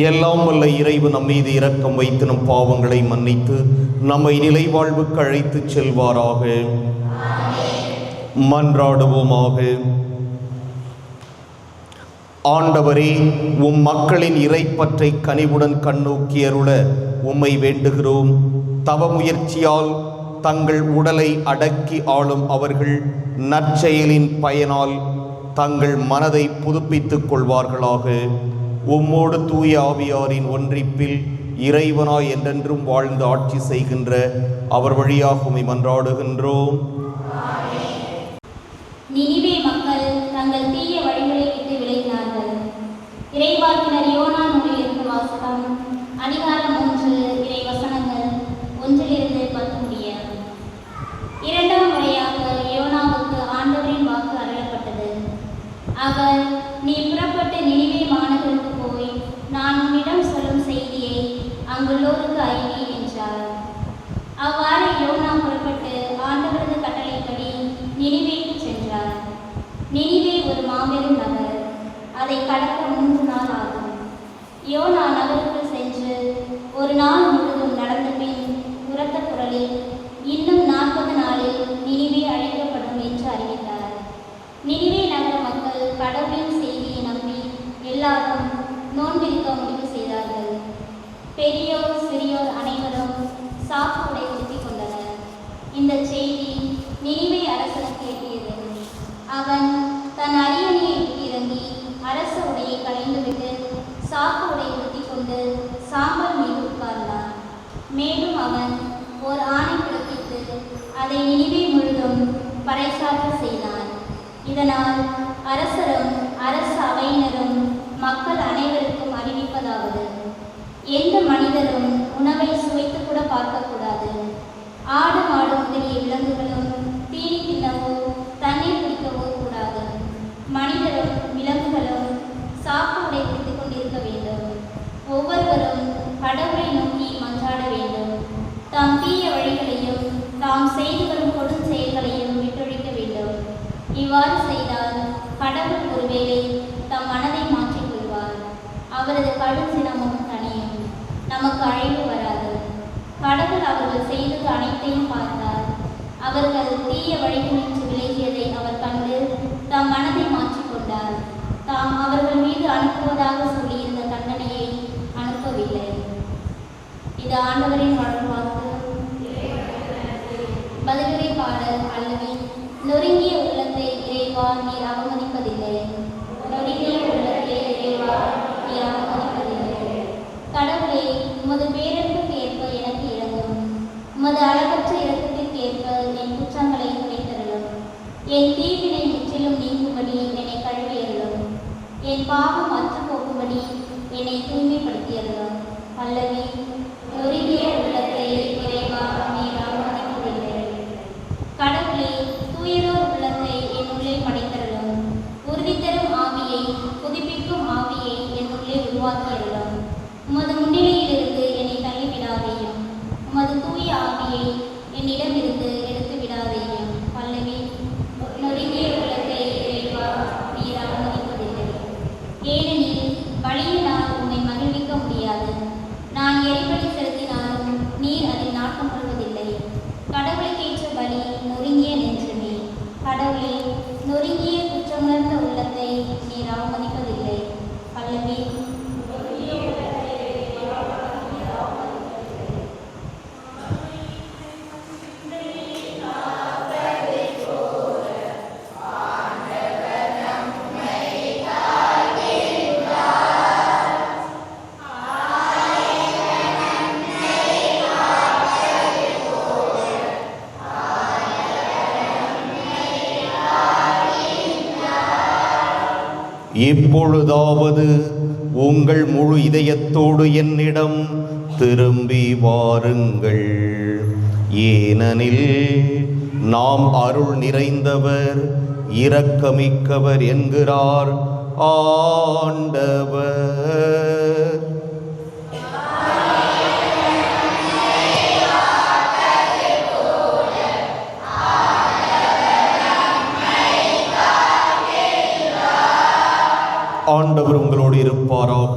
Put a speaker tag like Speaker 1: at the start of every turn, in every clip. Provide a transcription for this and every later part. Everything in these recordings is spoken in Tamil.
Speaker 1: எல்லாம் வல்ல இறைவு நம் மீது இரக்கம் வைத்து நம் பாவங்களை மன்னித்து நம்மை நிலை வாழ்வுக்கு அழைத்து செல்வாராக. மன்றாடுவோமாக. ஆண்டவரே உம் மக்களின் இறைப்பற்றை கனிவுடன் கண்ணோக்கி அருள உம்மை வேண்டுகிறோம். தவ முயற்சியால் தங்கள் உடலை அடக்கி ஆளும் அவர்கள் நற்செயலின் பயனால் தங்கள் மனதை புதுப்பித்துக் கொள்வார்களாக. உம்மோடு தூய ஆவியாரின் ஒன்றிப்பில் இறைவனாய் என்றென்றும் வாழ்ந்து ஆட்சி செய்கின்ற அவர் வழியாக உமை மன்றாடுகின்றோம்.
Speaker 2: நினிவே மக்கள் தங்கள் தீய வழிகளை விட்டு விலகினார்கள். இறைவாக்கினர் யோனா நூலிலிருந்து வாசகம் அதிகாரம் நினைவே அழைக்கப்படும் என்று அறிவித்தார் நினைவே நகர மக்கள் கடவுளின் செய்தியை நம்பி எல்லாரும் நோன்பிருக்க முடிவு செய்தார்கள். பெரியோர் சிறியோர் அனைவரும் சாப்புடை உடை உடுத்திக் கொண்டனர். இந்த செய்தி நினைவே அரசனுக்கு எட்டியது. அவன் தன் அரியணையை இறங்கி அரச உடையை களைந்துவிட்டு சாப்பு உடையை உடுத்திக் கொண்டு சாம்பல் மீது உட்கார்ந்தான் மேலும் அவன் ஓர் ஆணை பிறப்பித்து அதை நினிவே முழுதும் பறைசாற்ற செய்தான். இதனால் அரசரும் அரச அவையினரும் மக்கள் அனைவருக்கும் அறிவிப்பதாவது. எந்த மனிதரும் உணவை சுவைத்து கூட பார்க்கக்கூடாது. ஆடு மாடு முதலிய விலங்குகளும் தீனி தின்னவோ தண்ணீர் குடிக்கவோ கூடாது மனிதரும் விலங்குகளும் சாக்கு உடை குடித்துக் கொண்டிருக்க வேண்டும் ஒவ்வொருவரும் கடவுளை நோக்கி மன்றாட வேண்டும் தாம் தீய வழிகளையும் தாம் செய்து வரும் கொடும் செயல்களையும் விட்டொழிக்க வேண்டும் இவ்வாறு செய்தால் கடவுள் ஒருவேளை தம் மனதை மாற்றிக் கொள்வார். அவரது கடும் சினமும் தனியும் நமக்கு அழிவு வராது. கடவுள் அவர்கள் செய்தது அனைத்தையும் பார்த்தார். அவர்கள் தீய வழிகளின்று விலகியதை அவர் கண்டு தம் மனதை மாற்றிக்கொண்டார் தாம் அவர்கள் மீது அனுப்புவதாக சொல்லியிருந்த தண்டனையை அனுப்பவில்லை. இது ஆண்டவரின் வாழ்வாக்கு பதிலுரை பாடல் அல்லவி நொறுங்கி இறைவா நீர் அவமதிப்பதில்லை. அவமதிப்பதில்லை கடவுளே உமது பேரன்புக்கு ஏற்ப எனக்கு இறங்கும் உமது அளவற்ற
Speaker 1: எப்பொழுதாவது உங்கள் முழு இதயத்தோடு என்னிடம் திரும்பி வாருங்கள். ஏனெனில் நாம் அருள் நிறைந்தவர் இரக்கமிக்கவர் என்கிறார் ஆண்டவர். ஆண்டவர் உங்களோடு இருப்பாராக?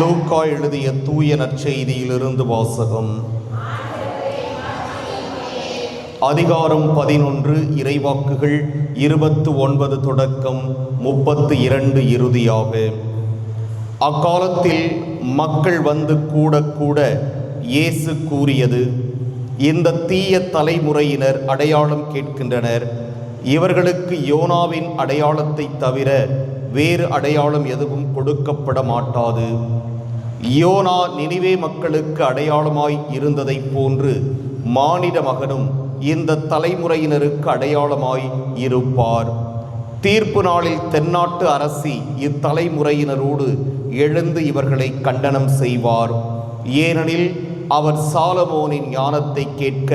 Speaker 1: லூக்கா எழுதிய தூய நற்செய்தியிலிருந்து வாசகம். அதிகாரம் பதினொன்று இறைவாக்குகள் இருபத்து ஒன்பது தொடக்கம் முப்பத்து இரண்டு இறுதியாக. அக்காலத்தில் மக்கள் வந்து கூட கூட இயேசு கூறியது இந்த தீய தலைமுறையினர் அடையாளம் கேட்கின்றனர். இவர்களுக்கு யோனாவின் அடையாளத்தை தவிர வேறு அடையாளம் எதுவும் கொடுக்கப்பட மாட்டாது யோனா நினைவே மக்களுக்கு அடையாளமாய் இருந்ததைப் போன்று மானிட மகனும் இந்த தலைமுறையினருக்கு அடையாளமாய் இருப்பார். தீர்ப்பு நாளில் தென்னாட்டு அரசி இத்தலைமுறையினரோடு எழுந்து இவர்களை கண்டனம் செய்வார். ஏனெனில் அவர் சாலமோனின் ஞானத்தை கேட்க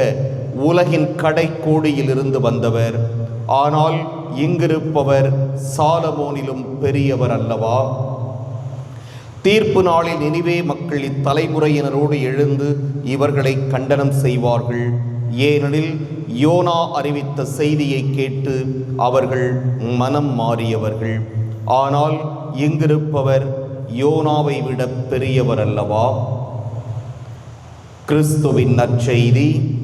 Speaker 1: உலகின் கடைக்கோடியிலிருந்து வந்தவர். ஆனால் இங்கிருப்பவர் சாலமோனிலும் பெரியவர் அல்லவா? தீர்ப்பு நாளில் நினைவே மக்கள் இத்தலைமுறையினரோடு எழுந்து இவர்களை கண்டனம் செய்வார்கள். ஏனெனில் யோனா அறிவித்த செய்தியை கேட்டு அவர்கள் மனம் மாறியவர்கள். ஆனால் இங்கிருப்பவர் யோனாவை விட பெரியவர் அல்லவா? கிறிஸ்துவின் நற்செய்தி.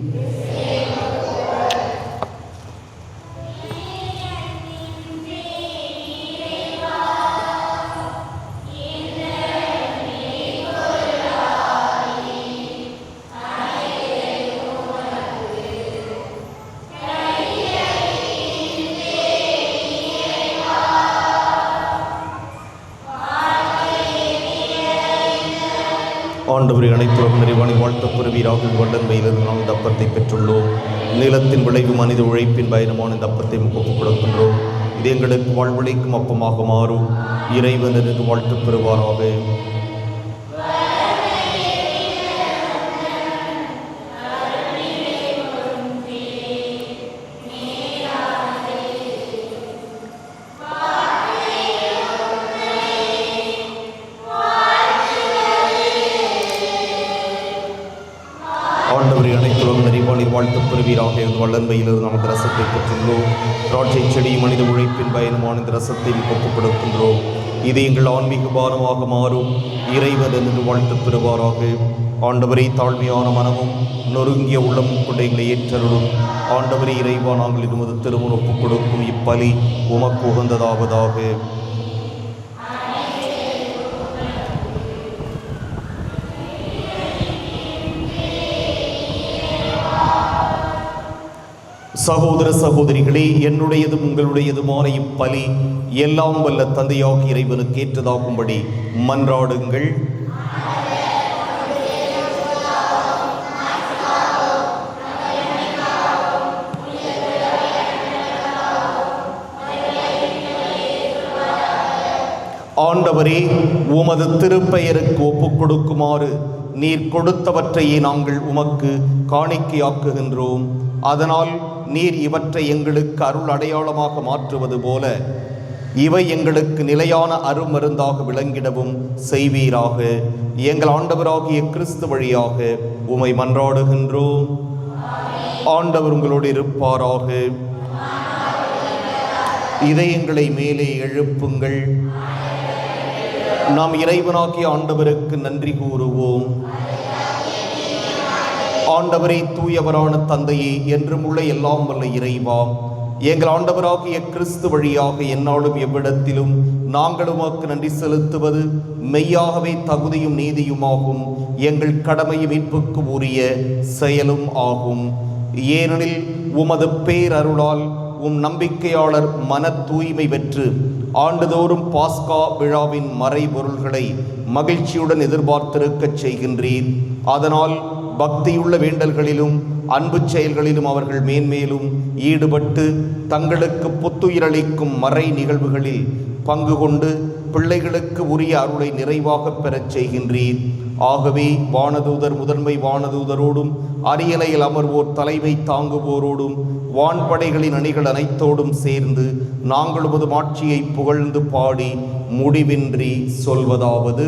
Speaker 1: ஆண்டவரை அனைத்துலகம் நிறைவான வாழ்த்த பெறுவீராக வல்லன்மையிலிருந்து நாம் இந்த அப்பத்தை பெற்றுள்ளோம். நிலத்தின் விளைவு மனித உழைப்பின் பயணமான இந்த அப்பத்தை முகப்பு கொடுக்கின்றோம் இது எங்களுக்கு வாழ்வழிக்கும் அப்பமாக மாறும். இறைவனருக்கு வாழ்த்து பெறுவாராக. பெறுவீராக வல்லன்மையிலிருந்து ரசத்தை பெற்றுள்ளோம். திராட்சை செடி மனித உழைப்பின் பயணமான இந்த ரசத்தை ஒப்புப்படுத்துகின்றோம் இது எங்கள் ஆன்மீக பானமாக மாறும். இறைவன் என்று வாழ்த்து பெறுவாராக ஆண்டவரை தாழ்மையான மனமும் நொறுங்கிய உள்ளமும் கொண்ட எங்களை ஏற்றருளும். ஆண்டவரை இறைவா நாங்கள் இருமது திருமணம் ஒப்புக் கொடுக்கும் இப்பலி உமக்கு உகந்ததாவதாக. சகோதர சகோதரிகளே என்னுடையதும் உங்களுடையதுமான இப்பலி எல்லாம் வல்ல தந்தையாக இறைவனுக்கு ஏற்றதாகும்படி மன்றாடுங்கள். ஆண்டவரே உமது திருப்பெயருக்கு ஒப்புக் கொடுக்குமாறு நீர் கொடுத்தவற்றையே நாங்கள் உமக்கு காணிக்கையாக்குகின்றோம். அதனால் நீர் இவற்றை எங்களுக்கு அருள் அடையாளமாக மாற்றுவது போல இவை எங்களுக்கு நிலையான அருமருந்தாக விளங்கிடவும் செய்வீராக. எங்கள் ஆண்டவராகிய கிறிஸ்து வழியாக உமை மன்றாடுகின்றோம். ஆண்டவர் உங்களோடு இருப்பாராக. இதயங்களை மேலே எழுப்புங்கள். நாம் இறைவனாகிய ஆண்டவருக்கு நன்றி கூறுவோம். ஆண்டவரே தூயவரான தந்தையே என்றும் உள்ள எல்லாம் வல்ல இறைவா. எங்கள் ஆண்டவராகிய கிறிஸ்து வழியாக என்னாலும் எவ்விடத்திலும் நாங்கள் உமக்கு நன்றி செலுத்துவது மெய்யாகவே தகுதியும் நீதியுமாகும். எங்கள் கடமையும் மீட்புக்கு உரிய செயலும் ஆகும். ஏனெனில் உமது பேரருளால் உம் நம்பிக்கையாளர் மன தூய்மை பெற்று ஆண்டுதோறும் பாஸ்கா விழாவின் மறைபொருள்களை மகிழ்ச்சியுடன் எதிர்பார்த்திருக்கச் செய்கின்றீர். அதனால் பக்தியுள்ள வேண்டல்களிலும் அன்பு செயல்களிலும் அவர்கள் மேன்மேலும் ஈடுபட்டு தங்களுக்கு புத்துயிரளிக்கும் மறை நிகழ்வுகளில் பங்கு கொண்டு பிள்ளைகளுக்கு உரிய அருளை நிறைவாகப் பெறச் செய்கின்றீர். ஆகவே வானதூதர் முதன்மை வானதூதரோடும் அரியணையில் அமர்வோர் தலைமை தாங்குவோரோடும் வான்படைகளின் அணிகள் அனைத்தோடும் சேர்ந்து நாங்கள் உமது மாட்சியை புகழ்ந்து பாடி முடிவின்றி சொல்வதாவது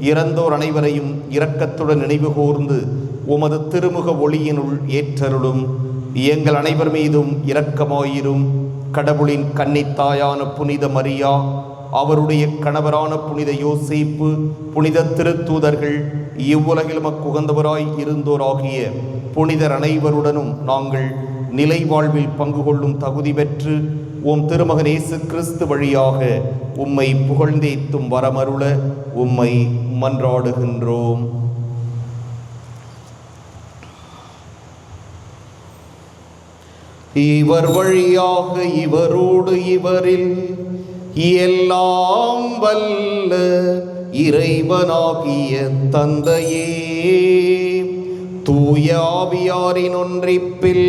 Speaker 1: இறந்தோர் அனைவரையும் இரக்கத்துடன் நினைவு கூர்ந்து உமது திருமுக ஒளியினுள் ஏற்றருளும். எங்கள் அனைவர் மீதும் இரக்கமாயிரும். கடவுளின் கன்னித்தாயான புனித மரியா அவருடைய கணவரான புனித யோசிப்பு புனித திருத்தூதர்கள் இவ்வுலகில் மக்குகந்தவராய் இருந்தோராகிய புனிதர் அனைவருடனும் நாங்கள் நிலை வாழ்வில் பங்கு கொள்ளும் தகுதி பெற்று உம் திருமகன் இயேசு கிறிஸ்து வழியாக உம்மை புகழ்ந்தேத்தும் வரமருள உம்மை மன்றாடுகின்றோம். இவர் வழியாக இவரோடு இவரில் எல்லாம் வல்ல இறைவனாகிய தந்தையே. தூயாவியாரின் ஒன்றிப்பில்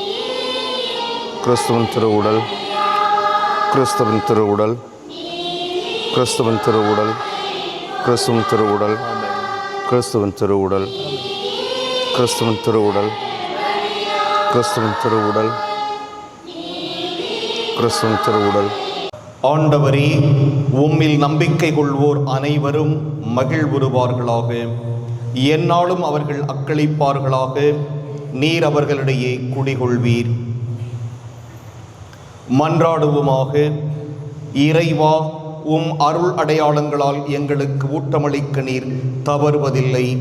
Speaker 3: கிறிஸ்துவன் திருவுடல் கிறிஸ்துவன் திருவுடல் கிறிஸ்துவன் திருவுடல் கிறிஸ்துவன் திருவுடல் கிறிஸ்துவன் திருவுடல் கிறிஸ்துவன் திருவுடல் கிறிஸ்துவன் திருவுடல் கிறிஸ்துவன் திருவுடல்.
Speaker 1: ஆண்டவரே உம்மில் நம்பிக்கை கொள்வோர் அனைவரும் மகிழ்வுறுவார்களாக. எந்நாளும் அவர்கள் அக்களிப்பார்களாக. நீர் அவர்களிடையே குடிகொள்வீர். மன்றாடுவோமாக. இறைவா உம் அருள் அடையாளங்களால் எங்களுக்கு ஊட்டமளிக்க நீர் தவறுவதில்லை.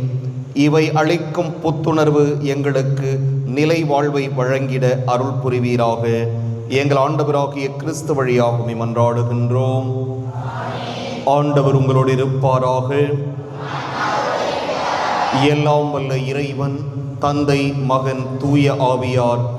Speaker 1: இவை அளிக்கும் புத்துணர்வு எங்களுக்கு நிலை வாழ்வை வழங்கிட அருள் புரிவீராக. எங்கள் ஆண்டவராகிய கிறிஸ்து வழியாக மன்றாடுகின்றோம். ஆண்டவர் உங்களோடு இருப்பாராக. எல்லாம் வல்ல இறைவன் தந்தை மகன் தூய ஆவியார்